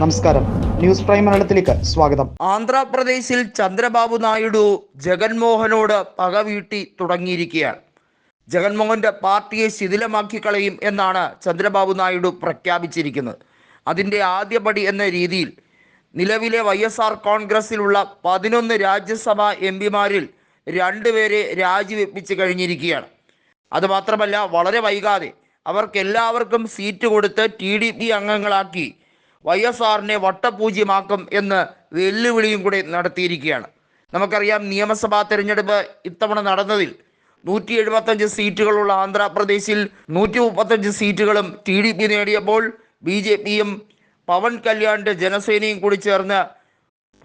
നമസ്കാരം. News prime മലയാളത്തിലേക്ക് സ്വാഗതം. ആന്ധ്രാപ്രദേശിൽ ചന്ദ്രബാബു നായിഡു ജഗൻമോഹനോട് പക വീട്ടി തുടങ്ങിയിരിക്കുകയാണ്. ജഗൻമോഹന്റെ പാർട്ടിയെ ശിഥിലമാക്കി കളയും എന്നാണ് ചന്ദ്രബാബു നായിഡു പ്രഖ്യാപിച്ചിരിക്കുന്നത്. അതിന്റെ ആദ്യപടി എന്ന രീതിയിൽ നിലവിലെ വൈ എസ് ആർ കോൺഗ്രസിലുള്ള പതിനൊന്ന് രാജ്യസഭാ എം പിമാരിൽ രണ്ടുപേരെ രാജിവെപ്പിച്ച് കഴിഞ്ഞിരിക്കുകയാണ്. അതുമാത്രമല്ല വളരെ വൈകാതെ അവർക്കെല്ലാവർക്കും സീറ്റ് കൊടുത്ത് ടി ഡി പി അംഗങ്ങളാക്കി വൈ എസ് ആറിനെ വട്ടപൂജ്യമാക്കും എന്ന് വെല്ലുവിളിയും കൂടി നടത്തിയിരിക്കുകയാണ്. നമുക്കറിയാം നിയമസഭാ തെരഞ്ഞെടുപ്പ് ഇത്തവണ നടന്നതിൽ നൂറ്റി എഴുപത്തഞ്ച് സീറ്റുകളുള്ള ആന്ധ്രാപ്രദേശിൽ നൂറ്റി മുപ്പത്തഞ്ച് സീറ്റുകളും ടി ഡി പി നേടിയപ്പോൾ ബി ജെ പിയും പവൻ കല്യാണിന്റെ ജനസേനയും കൂടി ചേർന്ന്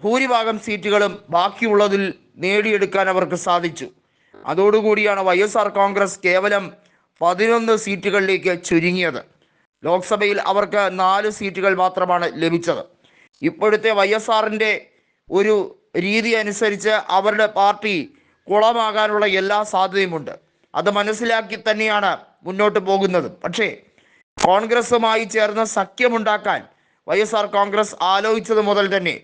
ഭൂരിഭാഗം സീറ്റുകളും ബാക്കിയുള്ളതിൽ നേടിയെടുക്കാൻ അവർക്ക് സാധിച്ചു. അതോടുകൂടിയാണ് വൈ എസ് ആർ കോൺഗ്രസ് കേവലം പതിനൊന്ന് സീറ്റുകളിലേക്ക് ചുരുങ്ങിയത്. ലോക്സഭയിൽ അവർക്ക് നാല് സീറ്റുകൾ മാത്രമാണ് ലഭിച്ചത്. ഇപ്പോഴത്തെ വൈ എസ് ആറിന്റെ ഒരു രീതി അനുസരിച്ച് അവരുടെ പാർട്ടി കുളമാകാനുള്ള എല്ലാ സാധ്യതയുമുണ്ട്. അത് മനസ്സിലാക്കി തന്നെയാണ് മുന്നോട്ട് പോകുന്നത്. പക്ഷേ കോൺഗ്രസുമായി ചേർന്ന് സഖ്യമുണ്ടാക്കാൻ വൈ എസ് ആർ കോൺഗ്രസ് ആലോചിച്ചത് മുതൽ തന്നെ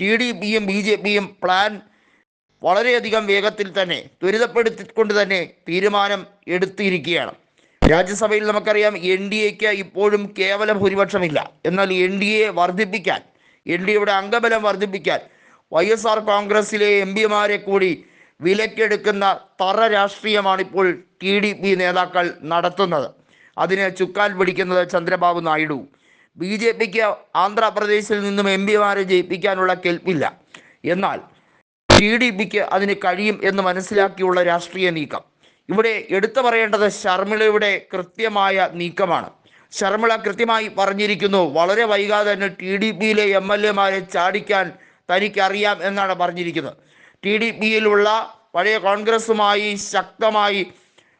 ടി ഡി പിയും ബി ജെ പിയും പ്ലാൻ വളരെയധികം വേഗത്തിൽ തന്നെ ത്വരിതപ്പെടുത്തിക്കൊണ്ട് തന്നെ തീരുമാനം എടുത്തിരിക്കുകയാണ്. രാജ്യസഭയിൽ നമുക്കറിയാം എൻ ഡി എക്ക് ഇപ്പോഴും കേവല ഭൂരിപക്ഷമില്ല. എന്നാൽ എൻ ഡി എ വർദ്ധിപ്പിക്കാൻ എൻ ഡി എയുടെ അംഗബലം വർദ്ധിപ്പിക്കാൻ വൈ എസ് ആർ കോൺഗ്രസിലെ എം പിമാരെ കൂടി വിലക്കെടുക്കുന്ന തറ രാഷ്ട്രീയമാണ് ഇപ്പോൾ ടി ഡി പി നേതാക്കൾ നടത്തുന്നത്. അതിന് ചുക്കാൻ പിടിക്കുന്നത് ചന്ദ്രബാബു നായിഡു. ബി ജെ പിക്ക് ആന്ധ്രാപ്രദേശിൽ നിന്നും എം പിമാരെ ജയിപ്പിക്കാനുള്ള കെൽപ്പില്ല. എന്നാൽ ടി ഡി പിക്ക് അതിന് കഴിയും എന്ന് മനസ്സിലാക്കിയുള്ള രാഷ്ട്രീയ നീക്കം. ഇവിടെ എടുത്തു പറയേണ്ടത് ശർമിളയുടെ കൃത്യമായ നീക്കമാണ്. ശർമിള കൃത്യമായി പറഞ്ഞിരിക്കുന്നു വളരെ വൈകാതെ തന്നെ ടി ഡി പിയിലെ എം എൽ എമാരെ ചാടിക്കാൻ തനിക്കറിയാം എന്നാണ് പറഞ്ഞിരിക്കുന്നത്. ടി ഡി പിയിലുള്ള പഴയ കോൺഗ്രസുമായി ശക്തമായി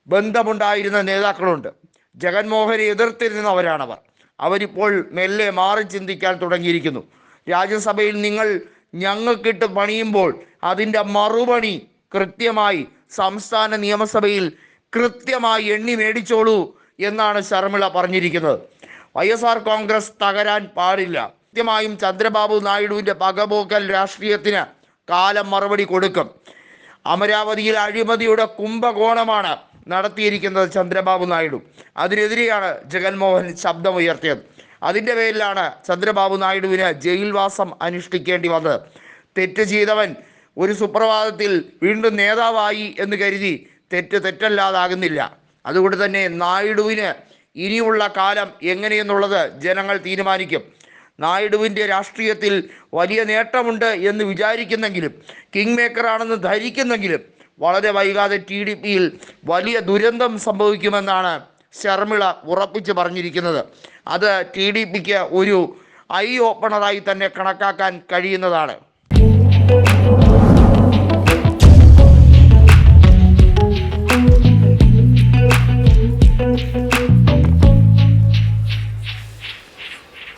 ബന്ധമുണ്ടായിരുന്ന നേതാക്കളുണ്ട്. ജഗൻമോഹനെ എതിർത്തിരുന്നവരാണവർ അവരിപ്പോൾ മെല്ലെ മാറി ചിന്തിക്കാൻ തുടങ്ങിയിരിക്കുന്നു. രാജ്യസഭയിൽ നിങ്ങൾ ഞങ്ങൾക്കിട്ട് പണിയുമ്പോൾ അതിന്റെ മറുപണി കൃത്യമായി സംസ്ഥാന നിയമസഭയിൽ കൃത്യമായി എണ്ണി മേടിച്ചോളൂ എന്നാണ് ശർമിള പറഞ്ഞിരിക്കുന്നത്. വൈ എസ് ആർ കോൺഗ്രസ് തകരാൻ പാടില്ല. കൃത്യമായും ചന്ദ്രബാബു നായിഡുവിന്റെ പകപോക്കൽ രാഷ്ട്രീയത്തിന് കാലം മറുപടി കൊടുക്കും. അമരാവതിയിൽ അഴിമതിയുടെ കുംഭകോണമാണ് നടത്തിയിരിക്കുന്നത് ചന്ദ്രബാബു നായിഡു. അതിനെതിരെയാണ് ജഗൻമോഹൻ ശബ്ദമുയർത്തിയത്. അതിന്റെ പേരിലാണ് ചന്ദ്രബാബു നായിഡുവിന് ജയിൽവാസം അനുഷ്ഠിക്കേണ്ടി വന്നത്. തെറ്റ് ചെയ്തവൻ ഒരു സുപ്രഭാതത്തിൽ വീണ്ടും നേതാവായി എന്ന് കരുതി തെറ്റ് തെറ്റല്ലാതാകുന്നില്ല. അതുകൊണ്ട് തന്നെ നായിഡുവിന് ഇനിയുള്ള കാലം എങ്ങനെയെന്നുള്ളത് ജനങ്ങൾ തീരുമാനിക്കും. നായിഡുവിന്റെ രാഷ്ട്രീയത്തിൽ വലിയ നേട്ടമുണ്ട് എന്ന് വിചാരിക്കുന്നെങ്കിലും കിങ് മേക്കറാണെന്ന് ധരിക്കുന്നെങ്കിലും വളരെ വൈകാതെ ടി ഡി പിയിൽ വലിയ ദുരന്തം സംഭവിക്കുമെന്നാണ് ശർമിള ഉറപ്പിച്ച് പറഞ്ഞിരിക്കുന്നത്. അത് ടി ഡി പിക്ക് ഒരു ഐ ഓപ്പണറായി തന്നെ കണക്കാക്കാൻ കഴിയുന്നതാണ്.